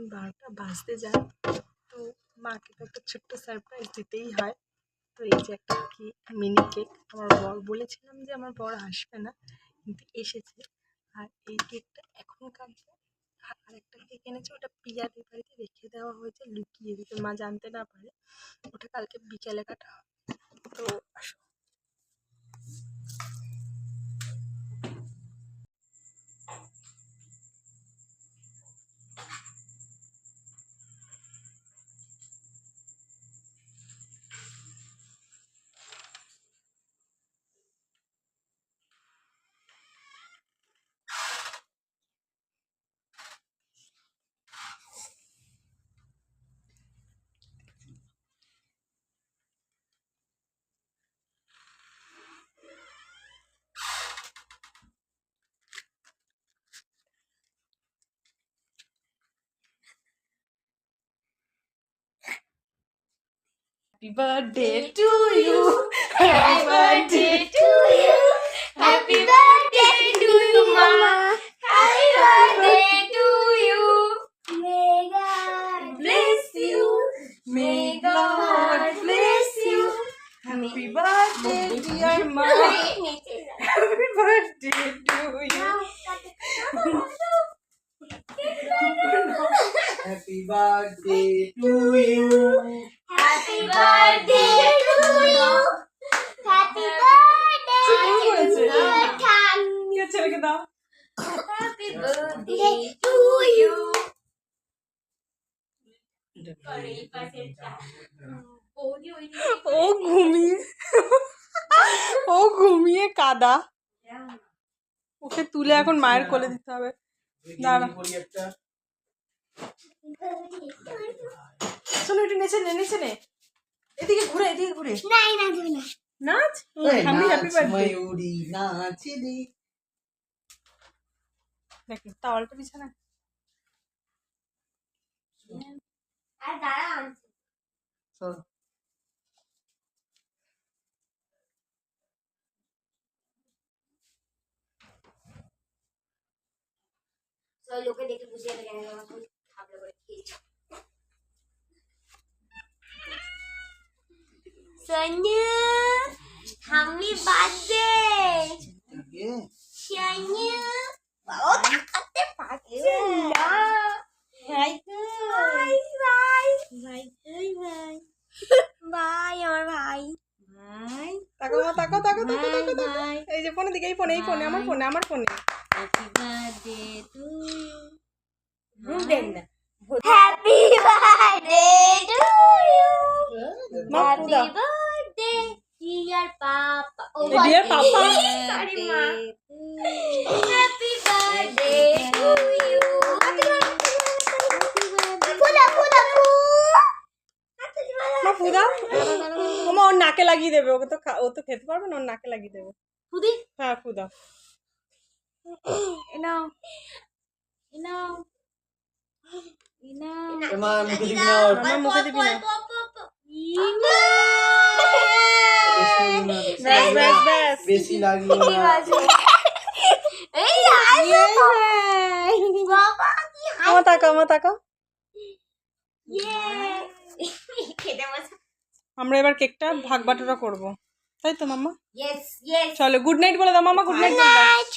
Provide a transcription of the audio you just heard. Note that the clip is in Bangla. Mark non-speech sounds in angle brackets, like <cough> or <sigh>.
এখন বারোটা বাজতে যায়। তো মাকে তো একটা ছোট্ট সারপ্রাইজ দিতেই হয়। তো এই যে একটা কেক মিনি কেক আমার বর বলেছিলাম যে আমার বর আসবে না, কিন্তু এসেছে। আর এই কেকটা এখন কাটবে। আর আরেকটা কেক এনেছে, ওটা পিয়াদের বাড়িতে রেখে দেওয়া হয়েছে, লুকিয়ে দিতে। মা জানতে না পারে, ওটা কালকে বিকেলে কাটা হবে। তো আসো। Happy birthday to you. Happy birthday to you. Happy birthday to you, Mama. Happy birthday to you. May God bless you. May God bless you. Happy birthday, dear ma. <laughs> Happy birthday to you. Happy birthday <laughs> to you. দাও Happy birthday to you. ও ঘুমিয়ে ও ঘুমিয়ে কাদা ওকে তুলে এখন মায়ের কোলে দিতে হবে দাঁড়া। শোনো একটু নেচে নে নেচে নে এদিকে ঘুরে এদিকে ঘুরে না নাচ নাচ হ্যাপি বার্থডে নাচ দেখ তাওয়ালটা বিছানা আর দাঁড়া আনছি চল সবাই লোকে দেখে বুঝে যাবে কেন আমার তুমি খাবলে করে খেয়েছো Sonia, happy birthday! এদিকে। তাকাতে পারছে না। Bye bye. Bye আমার ভাই। Bye. তাকাও মা, তাকাও তাকাও তাকাও Bye তাকাও তাকাও। bye. এই যে ফোনে দিকে এই ফোনে এই ফোনে আমার ফোনে আমার ফোনে birthday to you. Room দেন না। Happy birthday to you. মা Happy ফুদা birthday, dear Papa. Oh, Eh, dear মা ওমা ওর নাকে লাগিয়ে দেবে ওকে তো ও তো খেতে পারবে না ওর নাকে লাগিয়ে দেবে। ফুদি হ্যাঁ ফুদা এনাও এনাও এনাও এমা মুখে দিবি না ওর। আমার মুখে দিবি না। বেশি লাগল। আমার তাকাও আমার তাকাও। খেতে বসে। আমরা এবার কেকটা ভাগ বাটোরা করব। তাই তো মাম্মা? চলো গুড নাইট বলে দাও মামা গুড নাইট